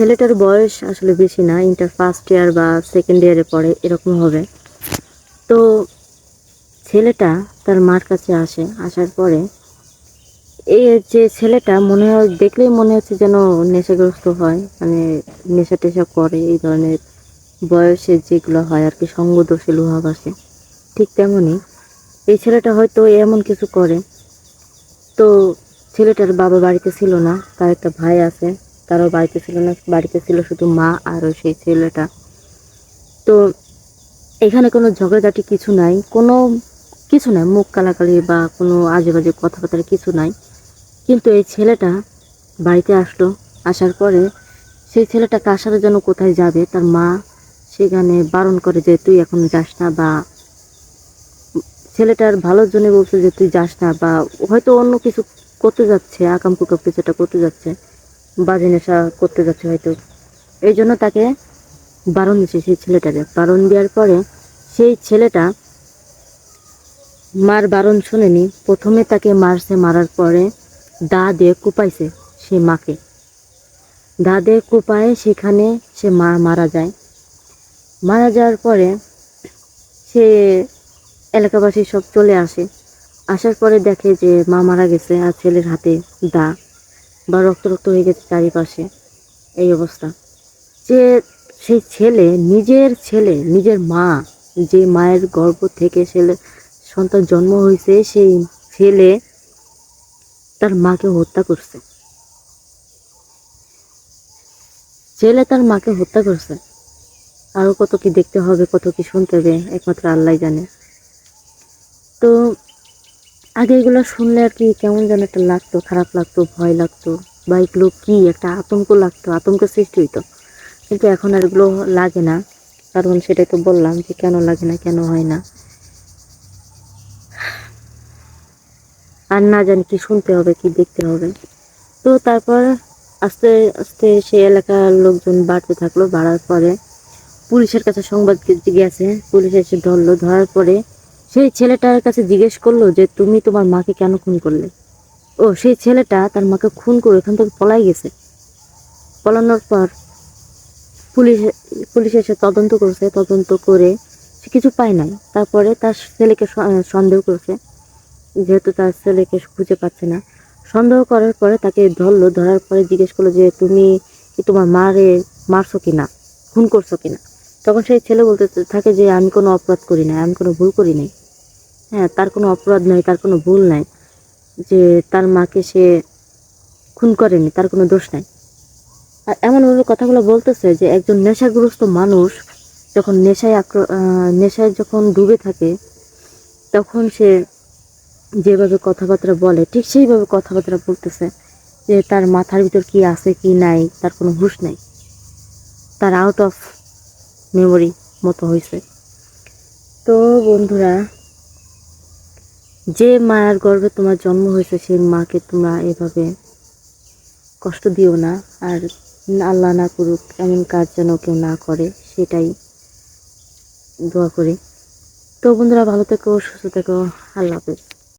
ছেলেটার বয়স আসলে বেশি না ইন্টার ফার্স্ট ইয়ার বা সেকেন্ড ইয়ারে পড়ে, এরকম হবে। তো ছেলেটা তার মার কাছে আসে, আসার পরে এই যে ছেলেটা মনে হয়, দেখলেই মনে হচ্ছে যেন নেশাগ্রস্ত হয় মানে নেশা টেশা করে, এই ধরনের বয়সে যেগুলো হয় আর কি সঙ্গ সঙ্গদোষে লোহাবাসে ঠিক তেমনই। এই ছেলেটা হয়তো এমন কিছু করে। তো ছেলেটার বাবা বাড়িতে ছিল না, তার একটা ভাই আছে। তারও বাড়িতে ছিল না, বাড়িতে ছিল শুধু মা আর সেই ছেলেটা। তো এখানে কোনো ঝগড়াঝাটি কিছু নাই, কোনো কিছু নাই, মুখ কালাকালি বা কোনো আজে বাজে কথাবার্তা কিছু নাই। কিন্তু এই ছেলেটা বাড়িতে আসলো, আসার পরে সেই ছেলেটা কার সাথে যেন কোথায় যাবে, তার মা সেখানে বারণ করে যে তুই এখন যাস না বা ছেলেটার ভালোর জন্য বলছে যে তুই যাস না বা হয়তো অন্য কিছু করতে যাচ্ছে, আকাম কুকাম কিছুটা করতে যাচ্ছে। বাজে নেশা করতে যাচ্ছে হয়তো। এই জন্য তাকে বারণ দিচ্ছে সেই ছেলেটাকে। বারণ দেওয়ার পরে সেই ছেলেটা মার বারণ শোনেনি। প্রথমে তাকে মারছে, মারার পরে দা দিয়ে কুপাইছে সে মাকে। দা দিয়ে কুপায় সেখানে সে মা মারা যায়। মারা যাওয়ার পরে সে এলাকাবাসী সব চলে আসে। আসার পরে দেখে যে মা মারা গেছে আর ছেলের হাতে দা। বা রক্ত রক্ত হয়ে গেছে চারিপাশে, এই অবস্থা। যে সেই ছেলে, নিজের ছেলে, নিজের মা, যে মায়ের গর্ভ থেকে ছেলে সন্তান জন্ম হয়েছে, সেই ছেলে তার মাকে হত্যা করছে। ছেলে তার মাকে হত্যা করছে। আরও কত কি দেখতে হবে, কত কি শুনতে হবে, একমাত্র আল্লাহ জানে। তো আগে এগুলো শুনলে আর কি কেমন যেন একটা লাগতো, খারাপ লাগতো, ভয় লাগতো, বা এগুলো কি একটা আতঙ্ক লাগতো, আতঙ্ক সৃষ্টি হইতো। কিন্তু এখন আর এগুলো লাগে না। কারণ সেটাই তো বললাম যে কেন লাগে না, কেন হয় না। আর না জানি কি শুনতে হবে, কি দেখতে হবে। তো তারপর আস্তে আস্তে সে এলাকার লোকজন বাড়তে থাকল, বাড়ার পরে পুলিশের কাছে সংবাদ গেছে পুলিশ এসে ধরলো। ধরার পরে সেই ছেলেটার কাছে জিজ্ঞেস করল যে, তুমি তোমার মাকে কেন খুন করলে? ও, সেই ছেলেটা তার মাকে খুন করে এখান থেকে পলাই গেছে। পলানোর পর পুলিশ পুলিশ এসে তদন্ত করছে। তদন্ত করে সে কিছু পায় নাই। তারপরে তার ছেলেকে সন্দেহ করছে। যেহেতু তার ছেলেকে খুঁজে পাচ্ছে না। সন্দেহ করার পরে তাকে ধরলো। ধরার পরে জিজ্ঞেস করল যে, তুমি কি তোমার মারে মারছো কিনা? খুন করছ কিনা? তখন সেই ছেলে বলতে থাকে যে, আমি কোনো অপরাধ করি নাই, আমি কোনো ভুল করি নাই। হ্যাঁ তার কোনো অপরাধ নাই, তার কোনো ভুল নাই, যে তার মাকে সে খুন করেনি, তার কোনো দোষ নাই। আর এমনভাবে কথাগুলো বলতেছে যে, একজন নেশাগ্রস্ত মানুষ যখন নেশায় আক্র নেশায় যখন ডুবে থাকে, তখন সে যেভাবে কথাবার্তা বলে, ঠিক সেইভাবে কথাবার্তা বলতেছে যে, তার মাথার ভিতর কি আছে কি নাই, তার কোনো হুঁশ নাই। তার আউট অফ মেমোরি মতো হয়েছে। তো বন্ধুরা, যে মায়ের গর্ভে তোমার জন্ম হয়েছে, সেই মাকে তোমরা এভাবে কষ্ট দিও না। আর আল্লাহ না করুক, এমন কাজ যেন কেউ না করে, সেটাই দোয়া করি। তো বন্ধুরা, ভালো থেকো, সুস্থ থেকো, আল্লাহ হাফেজ।